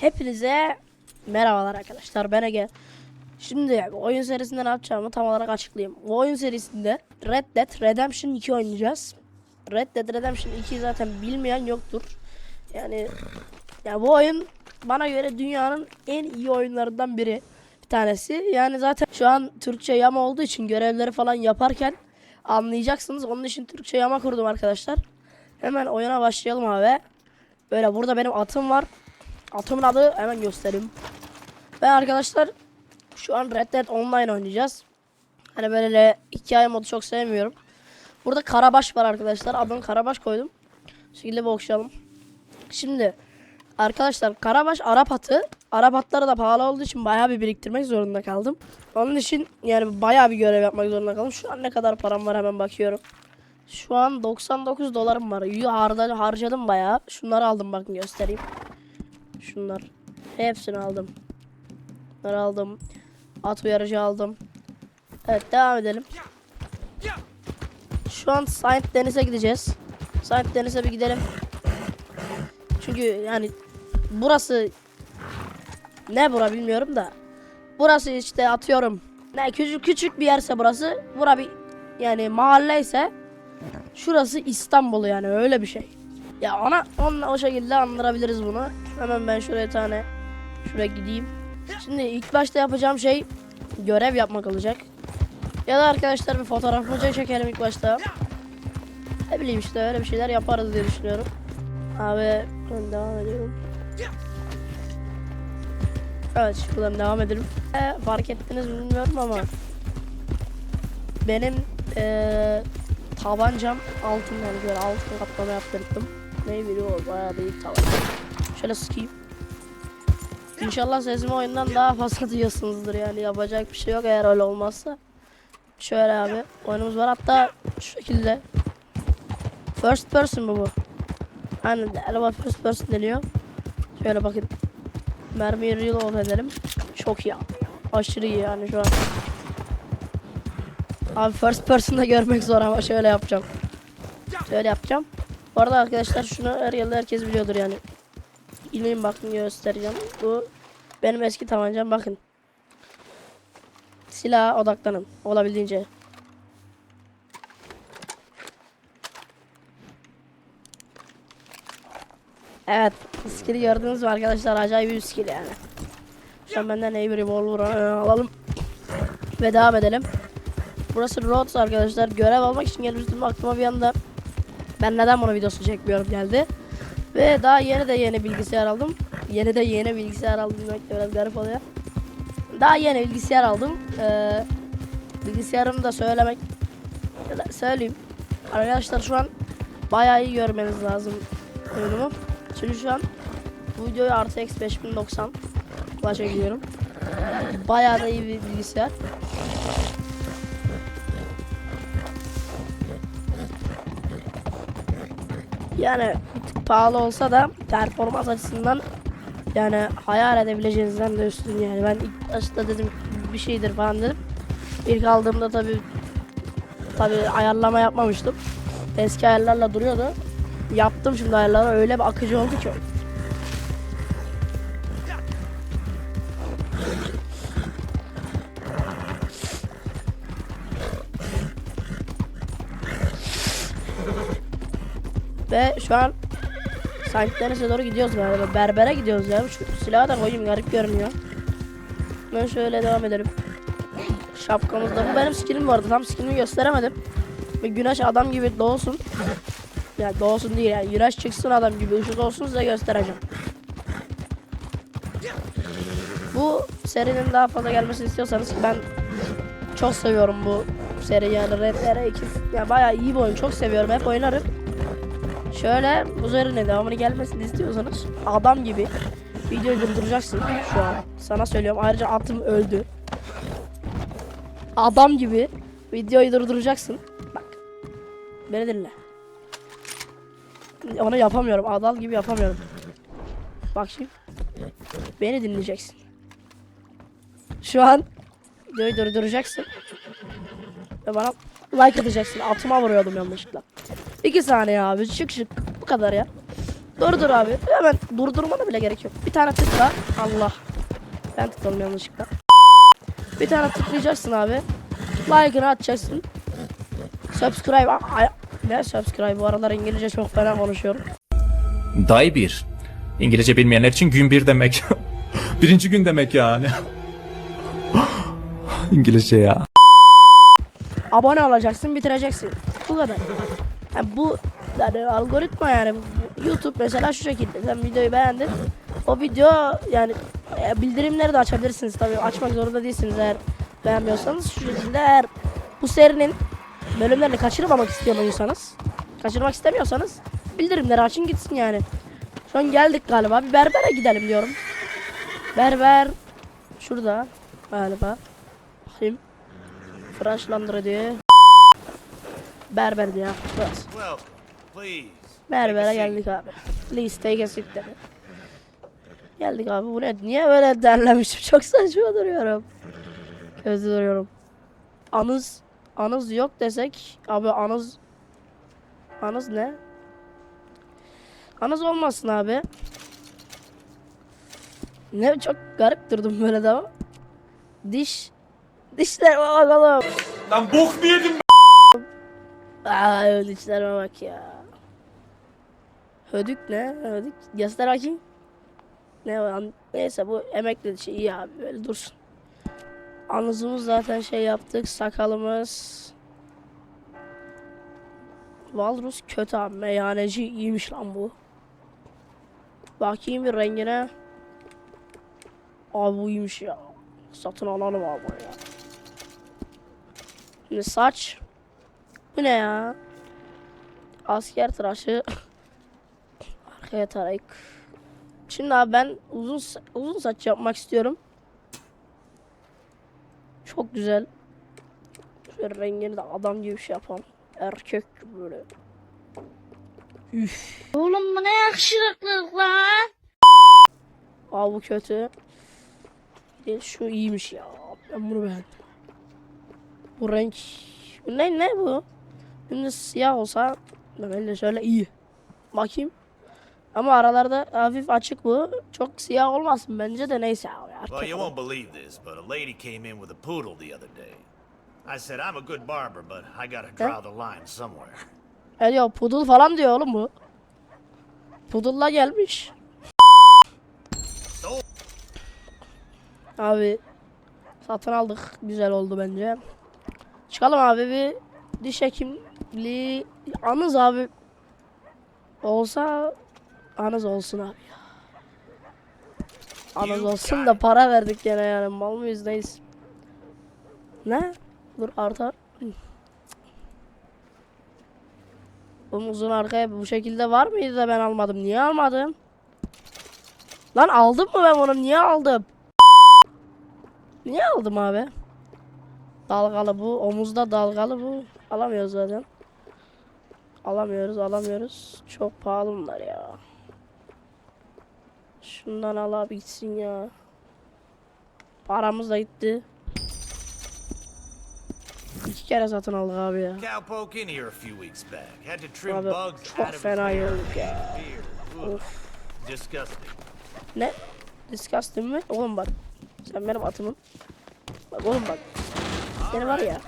Hepinize merhabalar arkadaşlar ben Ege. Şimdi oyun serisinde ne yapacağımı tam olarak açıklayayım. Bu oyun serisinde Red Dead Redemption 2 oynayacağız. Red Dead Redemption 2'yi zaten bilmeyen yoktur. Yani ya bu oyun bana göre dünyanın en iyi oyunlarından biri bir tanesi. Yani zaten şu an Türkçe yama olduğu için görevleri falan yaparken anlayacaksınız. Onun için Türkçe yama kurdum arkadaşlar. Hemen oyuna başlayalım abi. Böyle burada benim atım var. Atımın adı hemen göstereyim. Ben arkadaşlar şu an Red Dead Online oynayacağız. Hani böyle hikaye modu çok sevmiyorum. Burada Karabaş var arkadaşlar. Adını Karabaş koydum. Şekilde bir okşayalım. Şimdi arkadaşlar Karabaş Arap atı. Arap atları da pahalı olduğu için bayağı bir biriktirmek zorunda kaldım. Onun için yani bayağı bir görev yapmak zorunda kaldım. Şu an ne kadar param var hemen bakıyorum. Şu an 99 dolarım var. Harcadım bayağı. Şunları aldım bakın göstereyim. Şunlar. Hepsini aldım. Bunları aldım. At uyarıcı aldım. Evet devam edelim. Şu an Saint Deniz'e gideceğiz. Saint Deniz'e bir gidelim. Çünkü yani burası ne bura bilmiyorum da. Burası işte atıyorum. Ne küçük küçük bir yerse burası. Bura bir yani mahalle ise şurası İstanbul yani öyle bir şey. Ya ona onunla o şekilde andırabiliriz bunu. Hemen ben şuraya tane şuraya gideyim. Şimdi ilk başta yapacağım şey görev yapmak olacak. Ya da arkadaşlar bir fotoğrafımızı çekelim ilk başta. Ne bileyim işte öyle bir şeyler yaparız diye düşünüyorum. Abi ben devam ediyorum. Evet şuradan devam edelim. Ee, fark ettiniz mi bilmiyorum ama benim ee, tabancam altın yani böyle altın kaplama yaptırdım. Ne biliyor bayağı büyük tabanca. Şöyle sıkayım. İnşallah sesimi oyundan daha fazla duyuyorsunuzdur yani yapacak bir şey yok eğer öyle olmazsa. Şöyle abi oyunumuz var hatta şu şekilde. First person bu bu. Aynen galiba first person deniyor. Şöyle bakın. Mermiyi reload edelim. Çok iyi. Aşırı iyi yani şu an. Abi first person'da görmek zor ama şöyle yapacağım. Şöyle yapacağım. Bu arada arkadaşlar şunu her yılda herkes biliyordur yani. İlmeğin bakın göstereceğim. Bu benim eski tabancam bakın. Silaha odaklanın olabildiğince. Evet, skill'i gördünüz mü arkadaşlar? Acayip bir skill yani. Şu an benden iyi bir revolver alalım. Ve devam edelim. Burası Rhodes arkadaşlar. Görev almak için gelmiştim aklıma bir anda ben neden bunu videosu çekmiyorum geldi. Ve daha yeni de yeni bilgisayar aldım. Yeni de yeni bilgisayar aldım demek de biraz garip oluyor. Daha yeni bilgisayar aldım. Ee, bilgisayarımı da söylemek söyleyeyim. Arkadaşlar şu an bayağı iyi görmeniz lazım oyunumu. Çünkü şu an bu videoyu RTX 5090 flash çekiyorum. Bayağı da iyi bir bilgisayar. Yani bir tık pahalı olsa da performans açısından yani hayal edebileceğinizden de üstün yani. Ben ilk başta dedim bir şeydir falan dedim. İlk aldığımda tabi tabi ayarlama yapmamıştım. Eski ayarlarla duruyordu. Yaptım şimdi ayarları öyle bir akıcı oldu ki. Ve şu an Saint Denis'e doğru gidiyoruz galiba. Berbere gidiyoruz ya. Şu silahı da koyayım garip görünüyor. Ben şöyle devam edelim. Şapkamızda. Bu benim skillim vardı. Tam skillimi gösteremedim. Ve güneş adam gibi doğsun. Yani doğsun değil yani. Güneş çıksın adam gibi ışık olsun size göstereceğim. Bu serinin daha fazla gelmesini istiyorsanız ben çok seviyorum bu seri yani Red Dead 2. Yani bayağı iyi bir oyun. Çok seviyorum. Hep oynarım. Şöyle üzerine devamını gelmesini istiyorsanız adam gibi videoyu durduracaksın şu an. Sana söylüyorum. Ayrıca atım öldü. Adam gibi videoyu durduracaksın. Bak. Beni dinle. Onu yapamıyorum. Adal gibi yapamıyorum. Bak şimdi. Beni dinleyeceksin. Şu an videoyu durduracaksın. Ve bana like atacaksın. Atıma vuruyordum yanlışlıkla. İki saniye abi. Şık şık. Bu kadar ya. Durdur abi. Hemen durdurmana bile gerek yok. Bir tane tıkla. Allah. Ben tıkladım yanlışlıkla. Bir tane tıklayacaksın abi. Like'ını atacaksın. Subscribe. Ay, ne subscribe? Bu aralar İngilizce çok fena konuşuyorum. Day bir. İngilizce bilmeyenler için gün bir demek. Birinci gün demek yani. İngilizce ya. Abone olacaksın, bitireceksin. Bu kadar. Yani bu yani algoritma yani YouTube mesela şu şekilde. Sen videoyu beğendin. O video yani e, bildirimleri de açabilirsiniz tabii. Açmak zorunda değilsiniz eğer beğenmiyorsanız. Şu şekilde eğer bu serinin bölümlerini kaçırmamak istiyorsanız, kaçırmak istemiyorsanız bildirimleri açın gitsin yani. Şu an geldik galiba. Bir berbere gidelim diyorum. Berber şurada galiba. Bakayım. Frenchlandır diyor. Berber. Well, please. Berbere geldik abi. Please take a seat dedi. Geldik abi bu ne? Niye böyle derlemişim? Çok saçma duruyorum. Kötü duruyorum. Anız anız yok desek abi anız anız ne? Anız olmasın abi. Ne çok garip durdum böyle de ama. Diş dişler bakalım. Lan bok mu yedim Aa dişlerime bak ya. Hödük ne? Hödük. Göster bakayım. Ne an- Neyse bu emekli dişi iyi abi böyle dursun. Anızımız zaten şey yaptık. Sakalımız. Valrus kötü abi. Meyhaneci iyiymiş lan bu. Bakayım bir rengine. Abi bu iyiymiş ya. Satın alalım abi ya. Şimdi saç. Bu ne ya? Asker tıraşı. Arkaya tarayık. Şimdi abi ben uzun uzun saç yapmak istiyorum. Çok güzel. Şöyle rengini de adam gibi şey yapalım. Erkek böyle. Üf. Oğlum bu ne yakışıklılık lan? Aa bu kötü. Bir şu iyiymiş ya. Ben bunu beğendim. Bu renk. Bu ne ne bu? Şimdi siyah olsa böyle şöyle iyi. Bakayım. Ama aralarda hafif açık bu. Çok siyah olmasın bence de neyse abi. Well, you won't believe this, but a lady came in with a poodle the other day. I said, I'm a good barber, but I gotta draw the line somewhere. E diyor pudul falan diyor oğlum bu. Pudulla gelmiş. Abi satın aldık. Güzel oldu bence. Çıkalım abi bir diş hekimliği anız abi olsa anız olsun abi ya. Anız olsun da para verdik gene yani mal mıyız neyiz? Ne? Dur artar. Omuzun arkaya bu şekilde var mıydı da ben almadım? Niye almadım? Lan aldım mı ben onu? Niye aldım? Niye aldım abi? Dalgalı bu. Omuzda dalgalı bu. Alamıyoruz zaten. Alamıyoruz, alamıyoruz. Çok pahalı bunlar ya. Şundan al abi gitsin ya. Paramız da gitti. İki kere satın aldık abi ya. Abi çok fena yorulduk ya. Ne? Disgusting mi? Oğlum bak. Sen benim atımın. Bak oğlum bak. Seni var ya.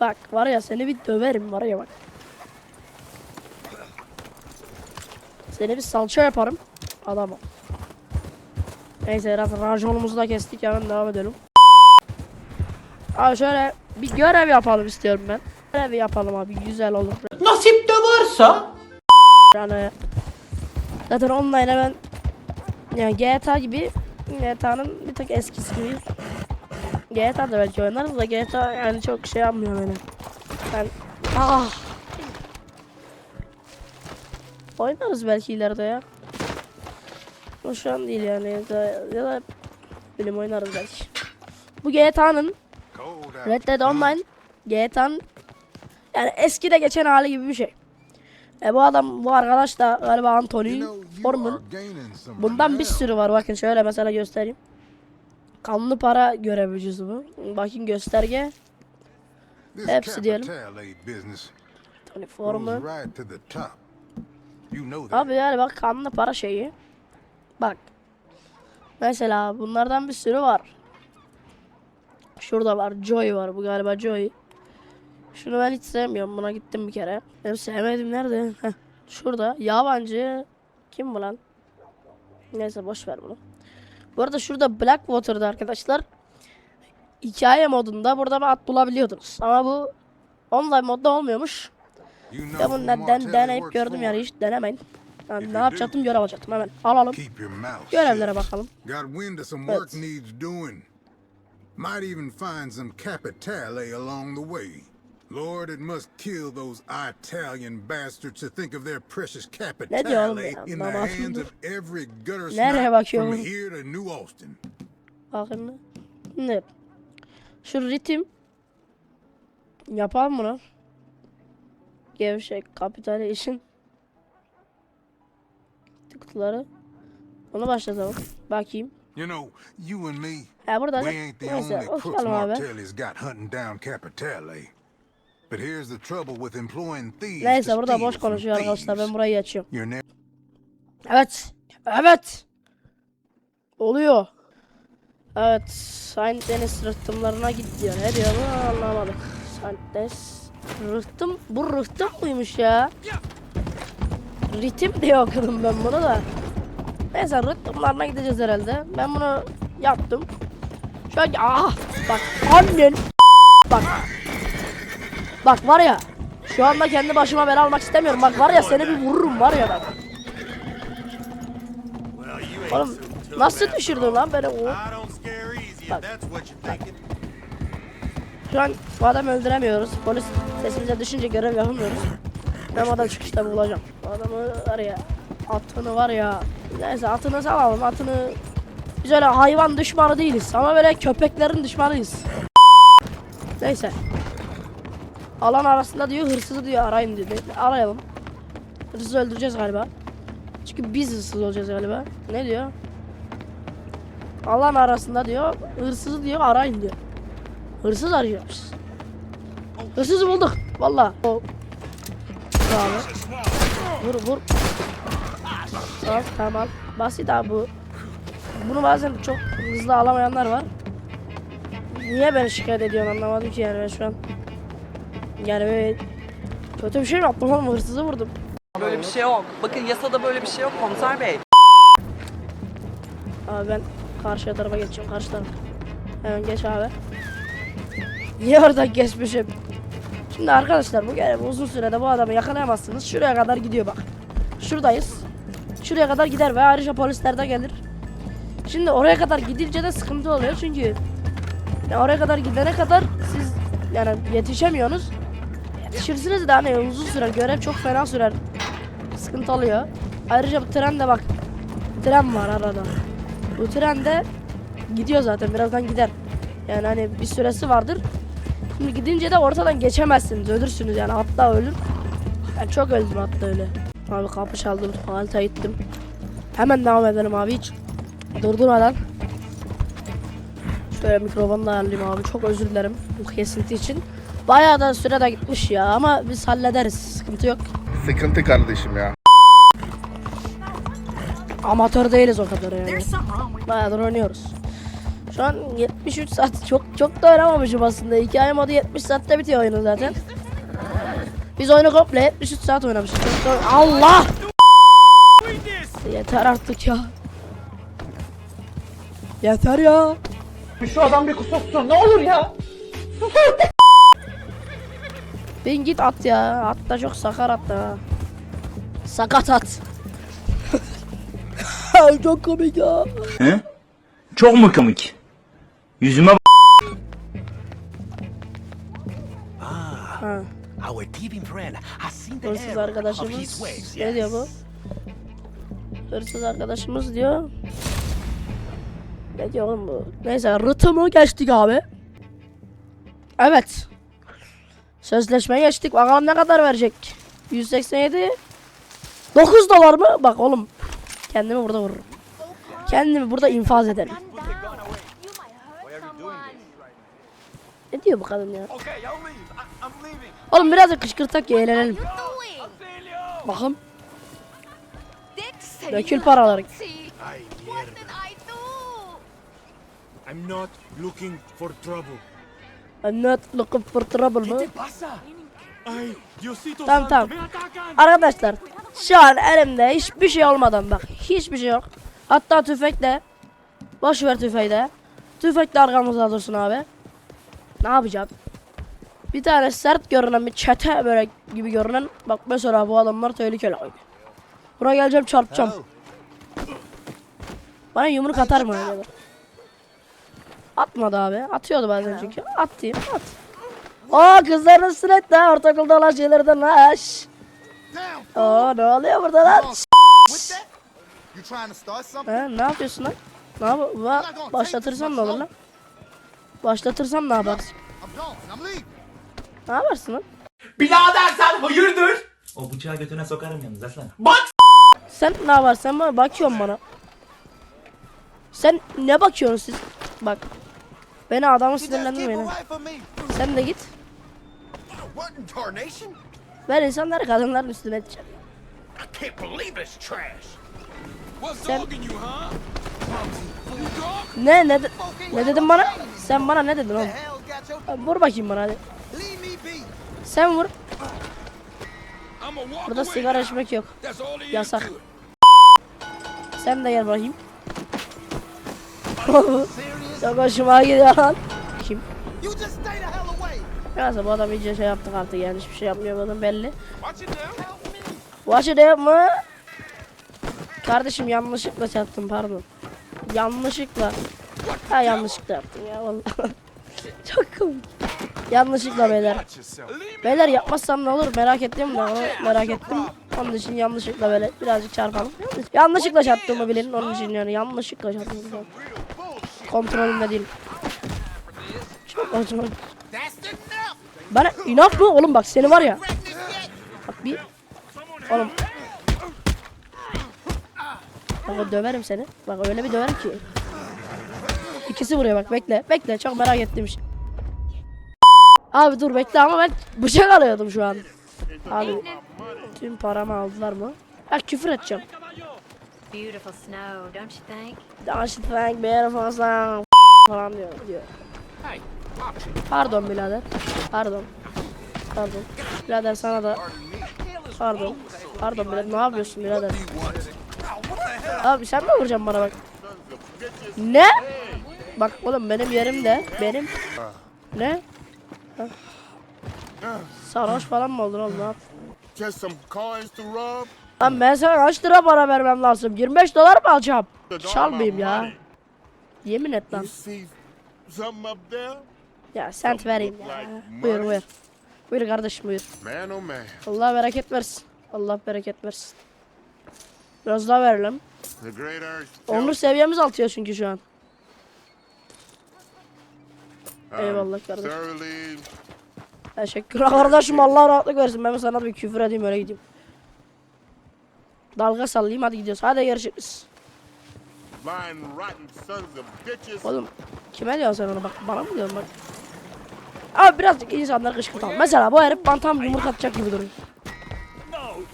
Bak var ya seni bir döverim var ya bak. Seni bir salça yaparım. Adamım. Neyse biraz raconumuzu da kestik hemen devam edelim. Abi şöyle bir görev yapalım istiyorum ben. Görev yapalım abi güzel olur. Nasip de varsa Yani zaten online ben yani GTA gibi GTA'nın bir tek eskisi gibi. GTA da belki oynarız da GTA yani çok şey yapmıyor beni. Ben ah Oynarız belki ileride ya. Ama şu an değil yani ya da, ya da bilim oynarız belki. Bu GTA'nın Red Dead Online GTA'nın yani eskide geçen hali gibi bir şey. E bu adam bu arkadaş da galiba Anthony Foreman. Bundan bir sürü var bakın şöyle mesela göstereyim. Kanlı para görev bu. Bakın gösterge. Hepsi diyelim. Tony Foreman. Abi yani bak kanlı para şeyi. Bak. Mesela bunlardan bir sürü var. Şurada var. Joy var. Bu galiba Joy. Şunu ben hiç sevmiyorum. Buna gittim bir kere. Benim sevmedim nerede? Şurada. Yabancı. Kim bu lan? Neyse boş ver bunu. Bu arada şurada Blackwater'da arkadaşlar hikaye modunda burada bir at bulabiliyordunuz. Ama bu online modda olmuyormuş. Bundan Martelli deneyip gördüm yani hiç denemeyin. Yani ne yapacaktım görev alacaktım hemen. Alalım. Görevlere bakalım. Evet. Might even find some capitale along the way. Lord, it must kill those Italian bastards to think of their precious capitale in the hands of every gutter bakıyor from here to New Austin. Bakın. Ne? Şu ritim. Yapalım bunu. Gevşek, kapitali işin. Kutuları. Onu başlatalım. Bakayım. You know, you and me, Ha burada. we ain't the Neyse only crooks. Martelli's got hunting down capitale. But here's the trouble with employing thieves Neyse burada boş konuşuyor arkadaşlar. Ben burayı açıyorum. Evet. Evet. Oluyor. Evet. Saint Deniz rıhtımlarına git diyor. Ne diyor bu anlamadık. Saint Deniz rıhtım. Bu rıhtım mıymış ya? Ritim diye okudum ben bunu da. Neyse rıhtımlarına gideceğiz herhalde. Ben bunu yaptım. Şu an ah bak annen bak. Bak var ya. Şu anda kendi başıma bela almak istemiyorum. Bak var ya seni bir vururum var ya bak. Oğlum nasıl düşürdün lan beni? O, if Bak. Şu an bu adamı öldüremiyoruz. Polis sesimize düşünce görev yapamıyoruz. Ben adam çıkışta bulacağım. Bu adamı var ya atını var ya. Neyse atını salalım atını. Biz öyle hayvan düşmanı değiliz ama böyle köpeklerin düşmanıyız. Neyse. Alan arasında diyor hırsızı diyor arayın diyor. Arayalım. Hırsızı öldüreceğiz galiba. Çünkü biz hırsız olacağız galiba. Ne diyor? Alan arasında diyor hırsızı diyor arayın diyor. Hırsız arıyoruz. Hırsızı bulduk. Valla. Bravo. Vur vur. Tamam tamam. Basit abi bu. Bunu bazen çok hızlı alamayanlar var. Niye beni şikayet ediyorsun anlamadım ki yani ben şu an. Yani böyle kötü bir şey mi yaptım oğlum hırsızı vurdum. Böyle bir şey yok. Bakın yasada böyle bir şey yok komiser bey. Abi ben karşı tarafa geçeceğim karşı tarafa. Hemen geç abi. Niye oradan geçmişim? Şimdi arkadaşlar bu görev uzun sürede bu adamı yakalayamazsınız. Şuraya kadar gidiyor bak. Şuradayız. Şuraya kadar gider ve ayrıca polisler de gelir. Şimdi oraya kadar gidince de sıkıntı oluyor çünkü ya oraya kadar gidene kadar siz yani yetişemiyorsunuz. Yetişirsiniz de hani uzun sürer. Görev çok fena sürer. Sıkıntı oluyor. Ayrıca bu tren de bak. Tren var arada. Bu tren de gidiyor zaten birazdan gider. Yani hani bir süresi vardır. Şimdi gidince de ortadan geçemezsiniz. Ölürsünüz yani hatta ölür. Ben çok öldüm hatta öyle. Abi kapı çaldım. Halta gittim. Hemen devam edelim abi hiç durdurmadan. Şöyle mikrofonu da ayarlayayım abi. Çok özür dilerim bu kesinti için. Bayağı da süre de gitmiş ya ama biz hallederiz. Sıkıntı yok. Sıkıntı kardeşim ya. Amatör değiliz o kadar yani. Bayağıdır oynuyoruz. Şu an 73 saat çok çok da oynamamışım aslında. Hikaye modu 70 saatte bitiyor oyunun zaten. Biz oyunu komple 73 saat oynamışız. Allah! Yeter artık ya. Yeter ya. Şu adam bir kusursun ne olur ya. Bin git at ya. At da çok sakar at da. Sakat at. çok komik ya. Çok mu komik? Yüzüme bak. Ha. Our thieving friend has seen the Hırsız error of his arkadaşımız ne diyor bu? Hırsız arkadaşımız diyor. Ne diyor oğlum bu? Neyse rıtımı geçtik abi. Evet. Sözleşmeye geçtik. Bakalım ne kadar verecek? 187 9 dolar mı? Bak oğlum. Kendimi burada vururum. Kendimi burada infaz ederim. Ne diyor bu kadın ya? Oğlum biraz da kışkırtak ya eğlenelim. Bakın. Dökül paraları. I'm not looking for trouble. I'm not looking for trouble mı? Tamam tamam. Arkadaşlar şu an elimde hiçbir şey olmadan bak hiçbir şey yok. Hatta tüfekle boş ver tüfeği de. Tüfekle arkamızda dursun abi. Ne yapacağım? Bir tane sert görünen bir çete böyle gibi görünen bak mesela bu adamlar tehlikeli abi. Buraya geleceğim çarpacağım. Bana yumruk atar mı acaba? Atmadı abi. Atıyordu bazen çünkü. Atayım at. Oo kızların üstüne etti ha ortaokulda olan şeylerden laş. Oo ne oluyor burada lan? Ha, ne yapıyorsun lan? Ne yap başlatırsam ne olur lan? Başlatırsam ne yaparsın? Ne yaparsın lan? Birader sen hayırdır? O bıçağı götüne sokarım yalnız aslan. Sen ne yaparsın? Sen bana bakıyorsun bana. Sen ne bakıyorsun siz? Bak. Beni adamı sinirlendirmeyin. Sen de git. Ben insanları kadınların üstüne edeceğim. Sen-? Ne ne ne dedin bana? Sen bana ne dedin oğlum? Vur bakayım bana hadi. Sen vur. Burada sigara içmek yok. Yasak. Sen de gel bakayım. Çok hoşuma gidiyor lan. Kim? Neyse bu adam iyice şey yaptık artık yani hiçbir şey yapmıyor bu adam belli. Watch it yapma. Kardeşim yanlışlıkla çarptım pardon. Yanlışlıkla. Ha yanlışlıkla yaptım ya vallahi. Çok komik. Yanlışlıkla beyler. Beyler yapmazsam ne olur merak ettim de onu merak ettim. Onun için yanlışlıkla böyle birazcık çarpalım. Yanlışlıkla çarptığımı bilin onun için yani yanlışlıkla çarptım. Kontrolümde değil. Çok enough. Bana inat mı oğlum bak seni var ya. Bak bir. Oğlum. Bak döverim seni. Bak öyle bir döverim ki. İkisi vuruyor bak bekle. Bekle çok merak ettim şey. Abi dur bekle ama ben bıçak alıyordum şu an. Abi tüm paramı aldılar mı? Ha küfür edeceğim. Beautiful snow, don't you think? Don't you think beautiful song falan diyor diyor. Pardon birader. Pardon. Pardon. Birader sana da. Pardon. Pardon birader ne yapıyorsun birader? Abi sen mi vuracaksın bana bak? Ne? Bak oğlum benim yerimde. Benim. Ne? Ha. Sarhoş falan mı oldun oğlum ne yap? Just some coins to rub. Lan ben sana kaç lira para vermem lazım? 25 dolar mı alacağım? Çalmayayım ya. Yemin et lan. Ya sent vereyim ya. Buyur buyur. Buyur kardeşim buyur. Oh. Allah bereket versin. Allah bereket versin. Biraz daha verelim. Onur seviyemiz artıyor çünkü şu an. Eyvallah kardeşim. Teşekkürler kardeşim Allah rahatlık versin. Ben sana bir küfür edeyim öyle gideyim. Dalga sallayayım hadi gidiyoruz. Hadi görüşürüz. Oğlum kime diyorsun sen onu bak bana mı diyorsun bak. Abi birazcık insanları kışkırtalım. Mesela bu herif bana tam yumruk atacak gibi duruyor.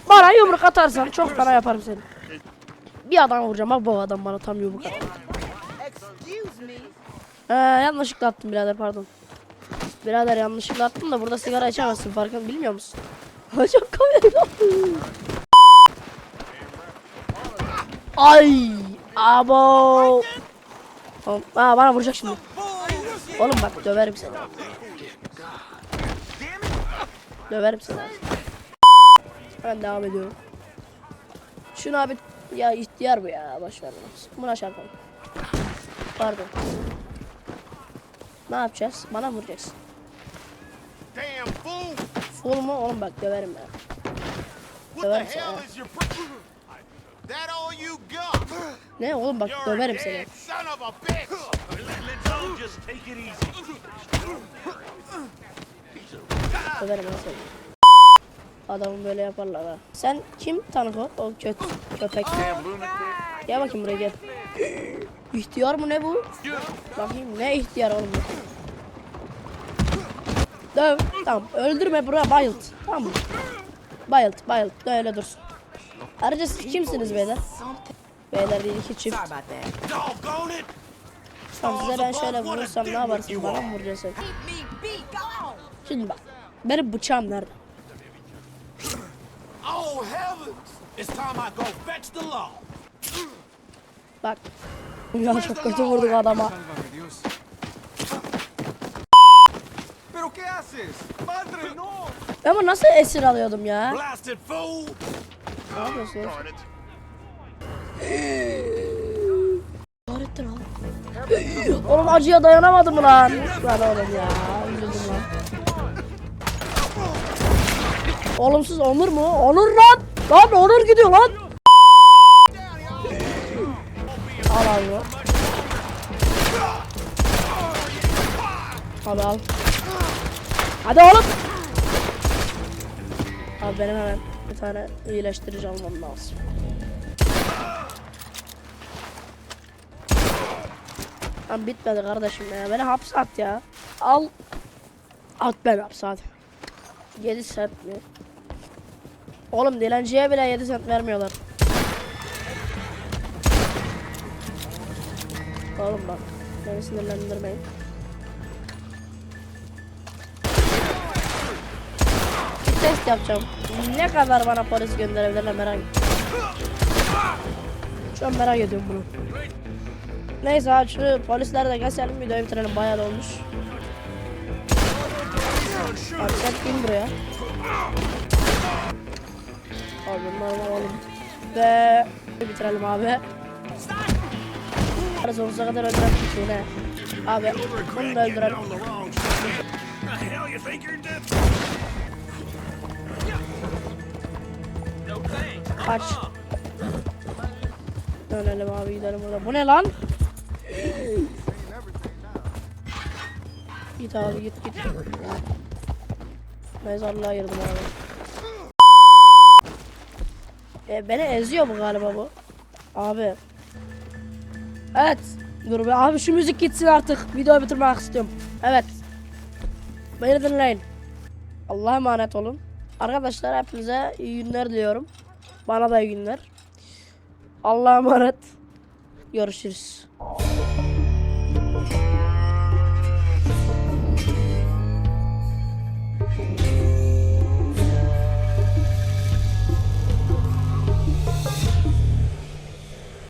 Bana yumruk atarsan çok fena yaparım seni. Bir adam vuracağım bak bu adam bana tam yumruk attı. Ee, yanlışlıkla attım birader pardon. Birader yanlışlıkla attım da burada sigara içemezsin farkında bilmiyor musun? Çok komik. Ay abo. Aa, bana vuracak şimdi. Oğlum bak döverim seni. Döverim seni. Ben devam ediyorum. Şunu abi ya ihtiyar bu ya boş ver bunu. Buna çarpalım. Pardon. Ne yapacağız? Bana vuracaksın. Damn fool! Full mu? Oğlum bak döverim ben. What Döverim the seni. hell is your pr- That all you got? Ne oğlum bak You're döverim seni. son of a bitch! Let's all just take it easy. Döverim ben seni. Adamı böyle yaparlar ha. Sen kim tanık o? Kötü köpek. Gel bakayım buraya gel. İhtiyar mı ne bu? Bakayım ne ihtiyar oğlum bu? Döv. Tamam öldürme buraya bayılt. Tamam mı? Bayılt bayılt. Öyle dursun. Ayrıca siz kimsiniz beyler? Beyler değil iki çift. Tamam size ben şöyle vurursam ne yaparsın bana mı vuracaksın? Şimdi bak. Benim bıçağım nerede? Bak. Ya çok kötü vurduk adama. ¿Pero qué haces? Padre, no. Ben bunu nasıl esir alıyordum ya? Blasted fool! Ne yapıyorsunuz? Kahrettin lan. Oğlum acıya dayanamadım lan. Lan oğlum ya. Üzüldüm lan. Oğlum siz Onur mu? Onur lan. Lan Onur gidiyor lan. Al abi. Al al. Hadi oğlum. Abi benim hemen bir tane iyileştirici almam lazım. Lan bitmedi kardeşim ya. Beni hapse at ya. Al. At beni hapse hadi. 7 sent mi? Oğlum dilenciye bile 7 sent vermiyorlar. Oğlum bak. Beni sinirlendirmeyin. Bir test yapacağım. Ne kadar bana polis gönderebilirler merak Şu an merak ediyorum bunu. Neyse abi şu polisler de keselim videoyu bitirelim bayağı da olmuş. Abi sen kim buraya? Bunları alalım. Ve bitirelim abi. Arası sonsuza kadar öldürelim ne? Abi bunu da öldürelim. Kaç. Dönelim abi gidelim burada. Bu ne lan? Git abi git git. Mezarlığa girdim abi. E, beni eziyor bu galiba bu. Abi. Evet. Dur be abi şu müzik gitsin artık. Videoyu bitirmek istiyorum. Evet. Beni dinleyin. Allah'a emanet olun. Arkadaşlar hepinize iyi günler diliyorum. Bana da iyi günler. Allah'a emanet. Görüşürüz.